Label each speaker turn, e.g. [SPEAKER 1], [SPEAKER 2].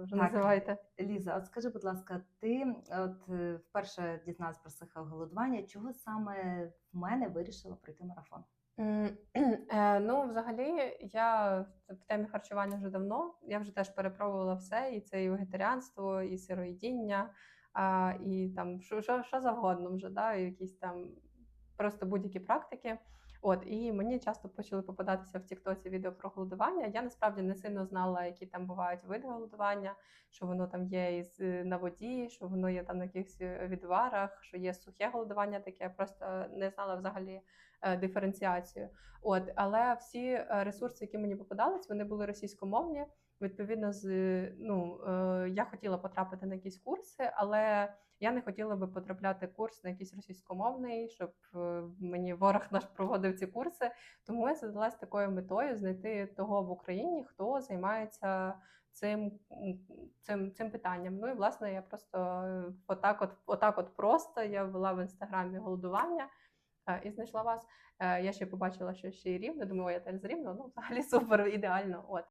[SPEAKER 1] то вже
[SPEAKER 2] Так.
[SPEAKER 1] називайте.
[SPEAKER 2] Ліза, от скажи, будь ласка, ти от е, вперше дізналась про сахоголодування. Чого саме в мене вирішила пройти марафон?
[SPEAKER 1] Е, Ну, взагалі, я в темі харчування вже давно. Я вже теж перепробувала все, і це і вегетаріанство, і сироїдіння, і там що, що, що завгодно вже, да, і якісь там просто будь-які практики. От, і мені часто почали попадатися в Тіктоці відео про голодування. Я насправді не сильно знала, які там бувають види голодування, що воно там є із е, на воді, що воно є там на якихось е, відварах, що є сухе голодування таке. Я просто не знала взагалі е, диференціацію. От, але всі ресурси, які мені попадались, вони були російськомовні. Відповідно, з ну я хотіла потрапити на якісь курси, але я не хотіла би потрапляти курс на якийсь російськомовний, щоб мені ворог наш проводив ці курси. Тому я задалась такою метою знайти того в Україні, хто займається цим, цим, цим питанням. Ну і власне я просто е, отак, от, отак, от просто я ввела в інстаграмі голодування. е, І знайшла вас. Е, Я ще побачила, що ще й рівно. Думаю, я теж з рівно. Ну, взагалі супер, ідеально. От